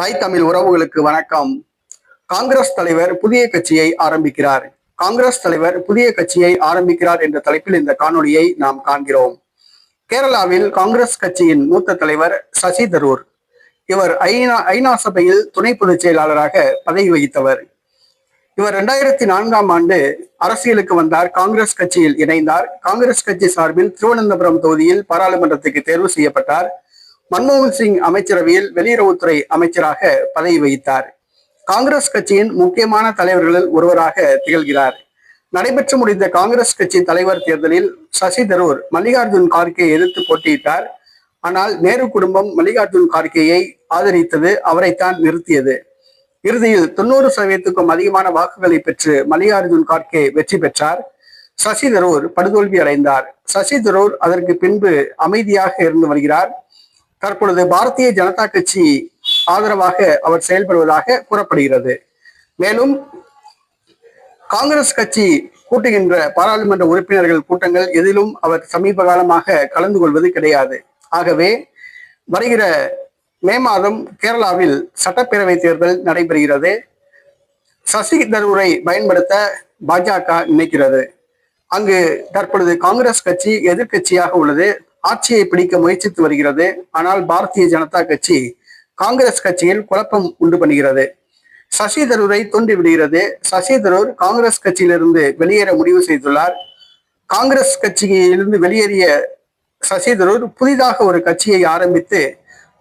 தாய் தமிழ் உறவுகளுக்கு வணக்கம். காங்கிரஸ் தலைவர் புதிய கட்சியை ஆரம்பிக்கிறார். காங்கிரஸ் தலைவர் புதிய கட்சியை ஆரம்பிக்கிறார் என்ற தலைப்பில் இந்த காணொலியை நாம் காண்கிறோம். கேரளாவில் காங்கிரஸ் கட்சியின் மூத்த தலைவர் சசி தரூர். இவர் ஐநா ஐநா சபையில் துணை பொதுச் செயலாளராக பதவி வகித்தவர். இவர் இரண்டாயிரத்தி நான்காம் ஆண்டு அரசியலுக்கு வந்தார் காங்கிரஸ் கட்சியில் இணைந்தார். காங்கிரஸ் கட்சி சார்பில் திருவனந்தபுரம் தொகுதியில் பாராளுமன்றத்துக்கு தேர்வு செய்யப்பட்டார். மன்மோகன் சிங் அமைச்சரவையில் வெளியுறவுத்துறை அமைச்சராக பதவி வகித்தார். காங்கிரஸ் கட்சியின் முக்கியமான தலைவர்களில் ஒருவராக திகழ்கிறார். நடைபெற்று முடிந்த காங்கிரஸ் கட்சி தலைவர் தேர்தலில் சசி தரூர் மல்லிகார்ஜுன் கார்கே எதிர்த்து போட்டியிட்டார். ஆனால் நேரு குடும்பம் மல்லிகார்ஜுன் கார்கேயை ஆதரித்தது அவரைத்தான் நிறுத்தியது. இறுதியில் தொண்ணூறு சதவீதத்துக்கும் அதிகமான வாக்குகளை பெற்று மல்லிகார்ஜுன் கார்கே வெற்றி பெற்றார். சசி தரூர் படுதோல்வி அடைந்தார் சசி தரூர் அதற்கு பின்பு அமைதியாக இருந்து வருகிறார். தற்பொழுது பாரதிய ஜனதா கட்சி ஆதரவாக அவர் செயல்படுவதாக கூறப்படுகிறது. மேலும் காங்கிரஸ் கட்சி கூட்டுகின்ற பாராளுமன்ற உறுப்பினர்கள் கூட்டங்கள் எதிலும் அவர் சமீப காலமாக கலந்து கொள்வது கிடையாது. ஆகவே வருகிற மே மாதம் கேரளாவில் சட்டப்பேரவை தேர்தல் நடைபெறுகிறது. சசி தரூரை பயன்படுத்த பாஜக நினைக்கிறது. அங்கு தற்பொழுது காங்கிரஸ் கட்சி எதிர்க்கட்சியாக உள்ளது. ஆட்சியை பிடிக்க முயற்சித்து வருகிறது. ஆனால் பாரதிய ஜனதா கட்சி காங்கிரஸ் கட்சியில் குழப்பம் உண்டு பண்ணுகிறது. சசி தரூரை தோண்டி விடுகிறது. சசி தரூர் காங்கிரஸ் கட்சியிலிருந்து வெளியேற முடிவு செய்துள்ளார். காங்கிரஸ் கட்சியிலிருந்து வெளியேறிய சசி தரூர் புதிதாக ஒரு கட்சியை ஆரம்பித்து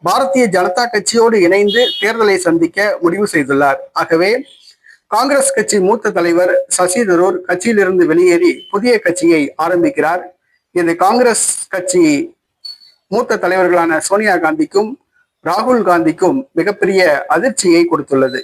பாரதிய ஜனதா கட்சியோடு இணைந்து தேர்தலை சந்திக்க முடிவு செய்துள்ளார். ஆகவே காங்கிரஸ் கட்சி மூத்த தலைவர் சசி தரூர் கட்சியிலிருந்து வெளியேறி புதிய கட்சியை ஆரம்பிக்கிறார். இது காங்கிரஸ் கட்சி மூத்த தலைவர்களான சோனியா காந்திக்கும் ராகுல் காந்திக்கும் மிகப்பெரிய அதிர்ச்சியை கொடுத்துள்ளது.